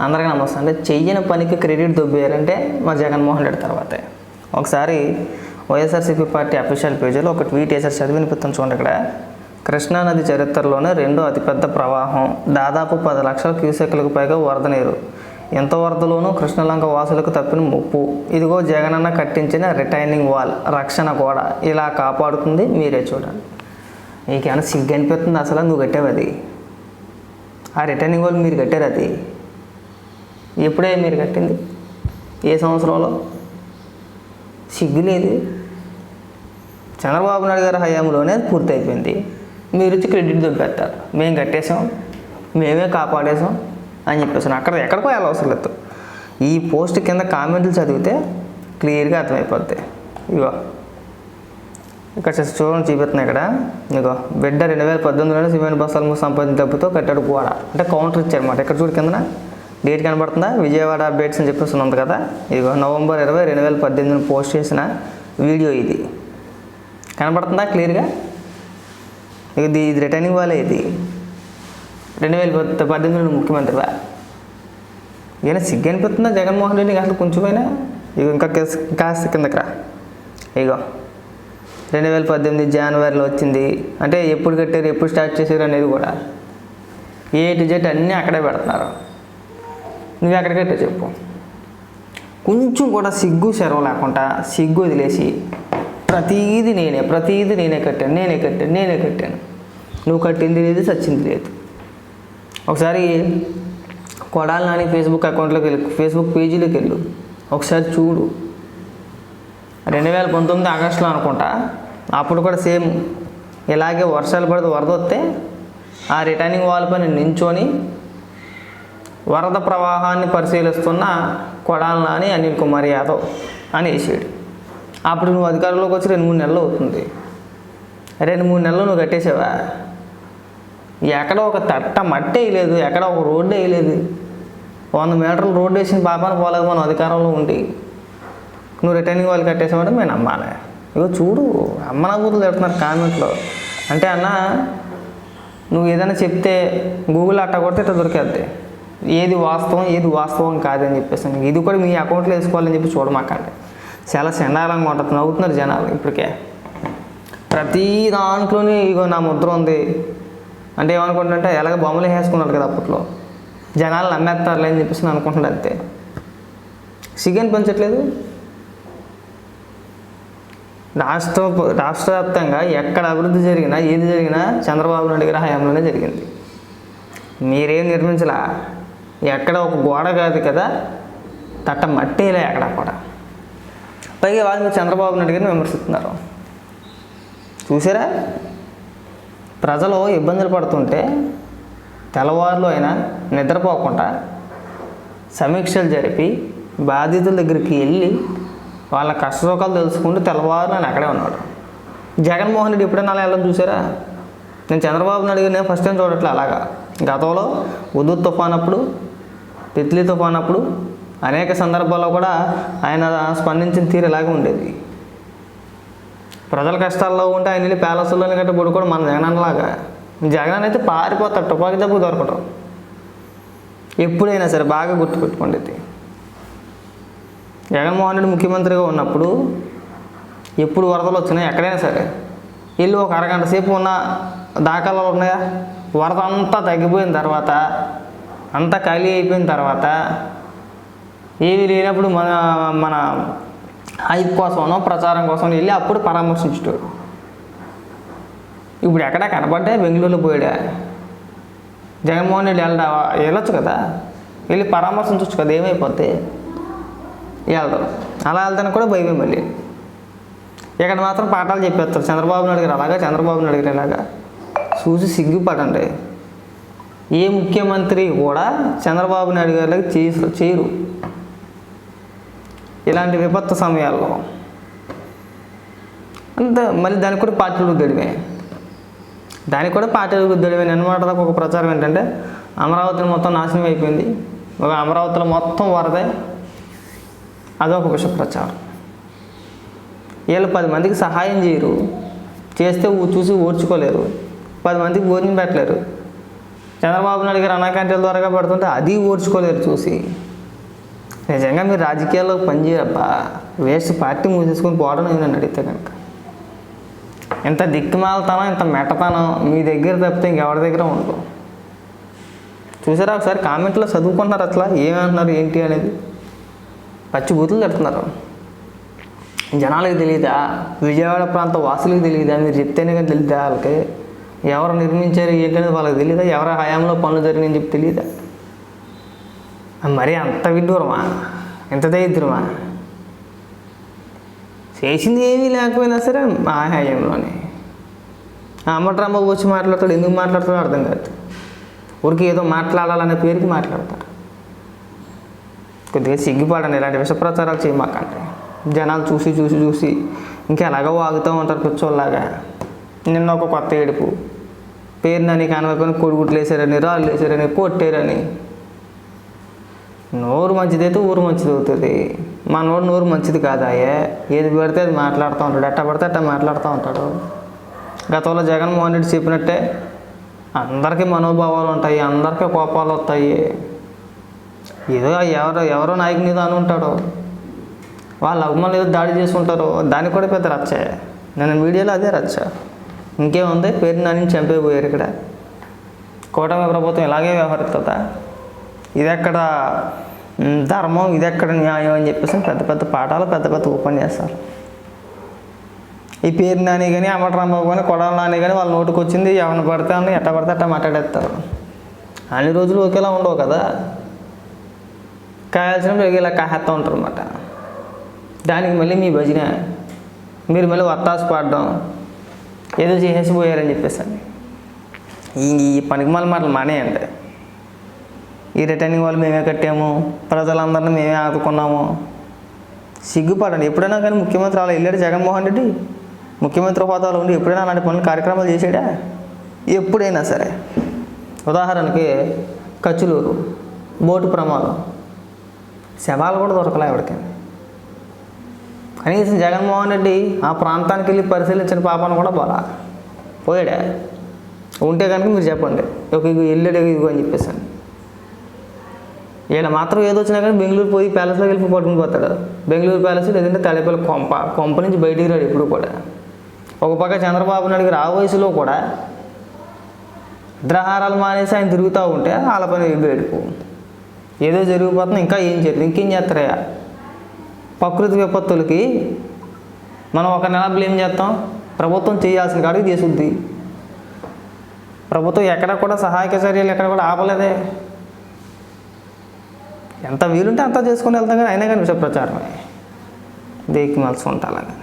అందరికీ నమస్తే. అంటే చెయ్యని పనికి క్రెడిట్ దొబ్బేయారంటే మా జగన్మోహన్ రెడ్డి తర్వాతే. ఒకసారి వైఎస్ఆర్సీపీ పార్టీ అఫీషియల్ పేజీలో ఒక ట్వీట్ వేసారు పిత్తం చూడండి ఇక్కడ. కృష్ణానది చరిత్రలోనే రెండో అతిపెద్ద ప్రవాహం. దాదాపు పది లక్షల క్యూసెక్లకు పైగా వరద నీరు. ఎంత వరదలోనూ కృష్ణలంక వాసులకు తప్పిన ముప్పు. ఇదిగో జగనన్న కట్టించిన రిటైనింగ్ వాల్ రక్షణ గోడ. ఇలా కాపాడుతుంది మీరే చూడండి. నీకేమైనా సిగ్గు అనిపిస్తుంది అసలు? నువ్వు కట్టావు అది? ఆ రిటైనింగ్ వాల్ మీరు కట్టారు అది? ఎప్పుడే మీరు కట్టింది? ఏ సంవత్సరంలో? సిగ్గు లేదు చంద్రబాబు నాయుడు గారి హయాంలోనే పూర్తయిపోయింది. మీరు వచ్చి క్రెడిట్ దొబ్బేస్తారు మేము కట్టేసాం మేమే కాపాడేసాం అని చెప్పేసి అక్కడ ఎక్కడికో వెళ్ళ అవసరం లేదు. ఈ పోస్ట్ కింద కామెంట్లు చదివితే క్లియర్గా అర్థమైపోద్ది. ఇగో. ఇక్కడ చూడండి చూపిస్తున్నాయి ఇక్కడ. ఇగో. బిడ్డ రెండు వేల పద్దెనిమిదిలోనే సిమెంట్ బస్తాలు సంపాదించిన డబ్బుతో కట్టాడు గోడ. అంటే కౌంటర్ ఇచ్చారన్నమాట ఇక్కడ చూడు కిందన? డేట్ కనబడుతుందా? విజయవాడ అప్డేట్స్ అని చెప్పేసి ఉంది కదా? ఇదిగో నవంబర్ ఇరవై రెండు వేల పద్దెనిమిదిని పోస్ట్ చేసిన వీడియో ఇది. కనబడుతుందా క్లియర్గా ఇది ఇది రిటర్నింగ్ వాళ్ళే ఇది. రెండు వేల పద్దెనిమిది పద్దెనిమిదిలో ముఖ్యమంత్రివా ఈయన సిగ్గు అనిపిస్తుందా జగన్మోహన్ రెడ్డికి అసలు కొంచెమైనా? ఇక ఇంకా కాస్త కిందకి రా. ఇగో రెండు వేల పద్దెనిమిది జనవరిలో వచ్చింది. అంటే ఎప్పుడు కట్టారు ఎప్పుడు స్టార్ట్ చేశారు అనేది కూడా. ఏ టు జెడ్ అన్నీ అక్కడే పెడుతున్నారు. నువ్వు ఎక్కడ చెప్పు. కొంచెం కూడా సిగ్గు శరం లేకుండా సిగ్గు వదిలేసి ప్రతీది నేనే ప్రతీది నేనే కట్టాను నేనే కట్టాను నేనే కట్టాను. నువ్వు కట్టింది లేదు సచ్చింది లేదు. ఒకసారి కొడాలి నాని ఫేస్బుక్ అకౌంట్లోకి వెళ్ళు ఫేస్బుక్ పేజీలోకి వెళ్ళు. ఒకసారి చూడు. రెండు వేల పంతొమ్మిది ఆగస్టులో అనుకుంటా అప్పుడు కూడా సేమ్ ఇలాగే వర్షాలు పడితే వరద వస్తే ఆ రిటర్నింగ్ వాల్ పైన నించొని వరద ప్రవాహాన్ని పరిశీలిస్తున్న కొడాలి నాని అనిల్ కుమార్ యాదవ్ అని వేసాడు అప్పుడు నువ్వు అధికారంలోకి వచ్చి రెండు మూడు నెలలు అవుతుంది. రెండు మూడు నెలలు నువ్వు కట్టేసావా ఎక్కడ ఒక తట్ట మట్టి వేయలేదు ఎక్కడ ఒక రోడ్డు వేయలేదు. వంద మీటర్లు రోడ్డు వేసిన పాపాన పోలేదు మనం అధికారంలో ఉండి. నువ్వు రిటర్నింగ్ వాళ్ళు కట్టేసామంటే మేము నమ్మాలి. ఇగో చూడు అమ్మ నా కూతురు తిడుతున్నారు కామెంట్లో. అంటే అన్న నువ్వు ఏదైనా చెప్తే గూగుల్ అట్ట కొడితే ఇట్లా దొరికేద్ది. ఏది వాస్తవం ఏది వాస్తవం కాదని చెప్పేసి నీకు ఇది కూడా మీ అకౌంట్లో వేసుకోవాలని చెప్పి చూడమాకండి చాలా చండాలంగా ఉంటుంది నవ్వుతున్నారు జనాలు ఇప్పటికే. ప్రతి దాంట్లోనే ఇగో నా ముద్ర ఉంది. అంటే ఏమనుకుంటుంటే ఎలాగ బొమ్మలు వేసుకున్నారు కదా అప్పట్లో. జనాలు నమ్మేస్తారులే అని చెప్పేసి నేను అనుకుంటున్నాను అంతే. సిగ్గని పెంచట్లేదు రాష్ట్ర రాష్ట్ర వ్యాప్తంగా ఎక్కడ అభివృద్ధి జరిగినా ఏది జరిగినా చంద్రబాబు నాయుడు గారి హయాంలోనే జరిగింది. మీరేం నిర్మించలా? ఎక్కడ ఒక గోడ కాదు కదా తట్ట మట్టేలే ఎక్కడ కూడా. పైగా వాళ్ళు మీరు చంద్రబాబు నాయుడు గారిని విమర్శిస్తున్నారు. చూసారా? ప్రజలు ఇబ్బందులు పడుతుంటే తెల్లవారులు అయినా నిద్రపోకుండా సమీక్షలు జరిపి బాధితుల దగ్గరికి వెళ్ళి వాళ్ళ కష్టసుఖాలు తెలుసుకుంటూ తెల్లవారు నేను అక్కడే ఉన్నాడు. జగన్మోహన్ రెడ్డి ఎప్పుడైనా అలా వెళ్ళడం చూసారా? నేను చంద్రబాబు నాయుడు గారిని ఫస్ట్ టైం చూడట్లే అలాగా. గతంలో ఉదు తుఫాన్ అప్పుడు తిత్లీ తుఫాన్ అప్పుడు అనేక సందర్భాల్లో కూడా ఆయన స్పందించిన తీరు ఇలాగే ఉండేది. ప్రజల కష్టాల్లో ఉంటే ఆయన వెళ్ళి ప్యాలెస్లోనే గట్ట పడుకోవడం మన జగనన్నలాగా. జగన్ అయితే పారిపోతాడు టుపాకి దెబ్బ దొరకడం. ఎప్పుడైనా సరే బాగా గుర్తుపెట్టుకోండి ఇది జగన్మోహన్ రెడ్డి ముఖ్యమంత్రిగా ఉన్నప్పుడు ఎప్పుడు వరదలు వచ్చినాయి ఎక్కడైనా సరే వెళ్ళి ఒక అరగంట సేపు ఉన్న దాఖలాలు ఉన్నాయా? వరద అంతా తగ్గిపోయిన తర్వాత అంతా ఖాళీ అయిపోయిన తర్వాత ఏవి లేనప్పుడు మన మన హైప్ కోసమనో ప్రచారం కోసం వెళ్ళి అప్పుడు పరామర్శించుతాడు ఇప్పుడు ఎక్కడ కనబడ్డా బెంగళూరులో పోయాడా? జగన్మోహన్ రెడ్డి వెళ్ళడా? వెళ్ళొచ్చు కదా. వెళ్ళి పరామర్శించవచ్చు కదా ఏమైపోతే వెళ్దాం. అలా వెళ్తాను కూడా భయమే మళ్ళీ. ఇక్కడ మాత్రం పాఠాలు చెప్పేస్తారు. చంద్రబాబు నాయుడు గారు అలాగా చంద్రబాబు నాయుడు గారు ఇలాగా. చూసి సిగ్గుపడండి. ఏ ముఖ్యమంత్రి కూడా చంద్రబాబు నాయుడు గారికి చేసు చేయరు. ఇలాంటి విపత్తు సమయాల్లో. అంత మళ్ళీ దానికి కూడా పార్టీలు గడివే దానికి కూడా పార్టీలు గడివే అనమాట ఒక ప్రచారం ఏంటంటే అమరావతిని మొత్తం నాశనం అయిపోయింది. ఒక అమరావతిలో మొత్తం వరదే. అదొక విష ప్రచారం. వీళ్ళు పది మందికి సహాయం చేయరు. చేస్తే చూసి ఓడ్చుకోలేరు పది మందికి బోర్ని పెట్టలేరు. చంద్రబాబు నాయుడు గారు అనాకంటల ద్వారా పడుతుంటే అది ఓడ్చుకోలేరు చూసి. నిజంగా మీరు రాజకీయాల్లో పనిచేయరబ్బా. వేస్ట్ పార్టీ మూసేసుకొని పోవడం నేను అడిగితే కనుక. ఇంత దిక్కుమాలతనం ఇంత మెట్టతనం మీ దగ్గర తప్పితే ఇంకెవరి దగ్గర ఉండదు చూసారా ఒకసారి కామెంట్లో చదువుకుంటున్నారు అట్లా ఏమంటున్నారు ఏంటి అనేది. పచ్చి బూతులు తిడుతున్నారు. జనాలకు తెలియదా విజయవాడ ప్రాంత వాసులకు తెలియదా మీరు చెప్తేనే కానీ తెలియదా వాళ్ళకి? ఎవరు నిర్మించారు ఏంటనేది వాళ్ళకి తెలియదా ఎవరి హయాంలో పనులు జరిగినాయని చెప్పి తెలియదా మరి అంత విడ్డూరమా? ఎంత దరిద్రమా? చేసింది ఏమీ లేకపోయినా సరే మా హయాంలోనే. అమ్మట్రాంబాబు వచ్చి మాట్లాడతాడు ఎందుకు మాట్లాడతాడో అర్థం కాదు. ఊరికి ఏదో మాట్లాడాలనే పేరుకి మాట్లాడతారు కొద్దిగా సిగ్గుపడండి ఇలాంటి విష ప్రచారాలు చేయమాకండి. జనాలు చూసి చూసి చూసి ఇంకా ఎలాగో వాగుతూ ఉంటారు పిచ్చోళ్ళలాగా నిన్న ఒక కొత్త ఏడుపు. పేరునని కనబడుకొని కొడుగుట్లు వేసారని రాళ్ళు వేసారని కొట్టారని. నోరు మంచిదైతే ఊరు మంచిది అవుతుంది. మా నోరు నోరు మంచిది కాదాయే ఏది పడితే అది మాట్లాడుతూ ఉంటాడు. ఎట్ట పడితే అట్ట మాట్లాడుతూ ఉంటాడు. గతంలో జగన్మోహన్ రెడ్డి చెప్పినట్టే అందరికీ మనోభావాలు ఉంటాయి అందరికీ కోపాలు వస్తాయి. ఏదో ఎవరో ఎవరో నాయకుని మీద అని ఉంటాడో. వాళ్ళ అభిమానులు ఏదో దాడి చేసుకుంటారో. దానికి కూడా పెద్ద రచ్చ. నేను మీడియాలో అదే రచ్చ. ఇంకేముంది పేరు నాని చంపేపోయారు ఇక్కడ. కూటమి ప్రభుత్వం ఇలాగే వ్యవహరిస్తుందా? ఇదెక్కడ ధర్మం ఇదెక్కడ న్యాయం అని చెప్పేసి పెద్ద పెద్ద పాఠాలు పెద్ద పెద్ద ఉపన్యాసాలు. ఈ పేరు నాని కానీ అమటరాంబాబు కానీ కొడాల నాని కానీ వాళ్ళ నోటికి వచ్చింది ఎవరిని పడితే అని ఎట్ట పడితే అట్ట మాట్లాడేస్తారు. అన్ని రోజులు ఒకేలా ఉండవు కదా? కాయాల్సిన ఇలా కాహేస్తూ ఉంటారు అన్నమాట దానికి మళ్ళీ మీ భజన. మీరు మళ్ళీ వత్తాసు పాడడం. ఏదో చేసేసి పోయారని చెప్పేసి ఈ ఈ పనికి మాటలు మానేయండి. ఈ రిటర్నింగ్ వాళ్ళు మేమే కట్టాము ప్రజలందరినీ మేమే ఆదుకున్నాము. సిగ్గుపడండి. ఎప్పుడైనా కానీ ముఖ్యమంత్రి అలా వెళ్ళాడు జగన్మోహన్ రెడ్డి? ముఖ్యమంత్రి హోదాలో ఉండి ఎప్పుడైనా అలాంటి పనులు కార్యక్రమాలు చేశాడా? ఎప్పుడైనా సరే. ఉదాహరణకి కచ్చులూరు బోటు ప్రమాదం. శవాలు కూడా దొరకలే ఎవరికైనా. కనీసం జగన్మోహన్ రెడ్డి ఆ ప్రాంతానికి వెళ్ళి పరిశీలించిన పాపాను కూడా పోలా పోయాడా? ఉంటే కనుక మీరు చెప్పండి. ఒక ఇగో వెళ్ళాడు ఇదిగో అని చెప్పేసాను. ఈయన మాత్రం ఏదో వచ్చినా కానీ బెంగళూరు పోయి ప్యాలెస్లోకి వెళ్ళి పట్టుకుని పోతాడు. బెంగళూరు ప్యాలెస్ లేదంటే తలపల్లి కొంప కొంప నుంచి బయటికి రాడు ఎప్పుడు కూడా. ఒక పక్క చంద్రబాబు నాయుడు గారు ఆ వయసులో కూడా ద్రహారాలు మానేసి ఆయన తిరుగుతూ ఉంటే వాళ్ళ పని వేడుకు ఏదో జరిగిపోతుంది. ఇంకా ఏం జరిగింది ఇంకేం చేస్తారయ్యా? ప్రకృతి విపత్తులకి మనం ఒక నెల బ్లేమ్ చేస్తాం. ప్రభుత్వం చేయాల్సిన కాడికి చేసుద్ది. ప్రభుత్వం ఎక్కడ కూడా సహాయక చర్యలు ఎక్కడ కూడా ఆపలేదే. ఎంత వీలుంటే అంత చేసుకుని వెళ్తాం కానీ అయినా కానీ విష ప్రచారమే దేనికి అలాగా